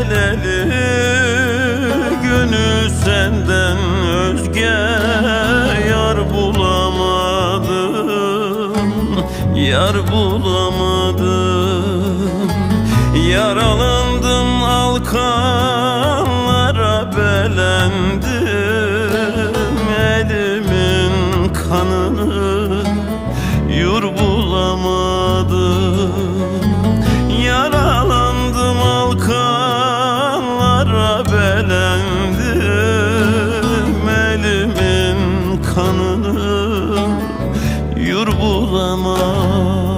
geleli Gönül senden özge yar bulamadım. Yar bulamadım. Yaralandım alkanlara belendim. Elimin kanını yur bulamadım. amor.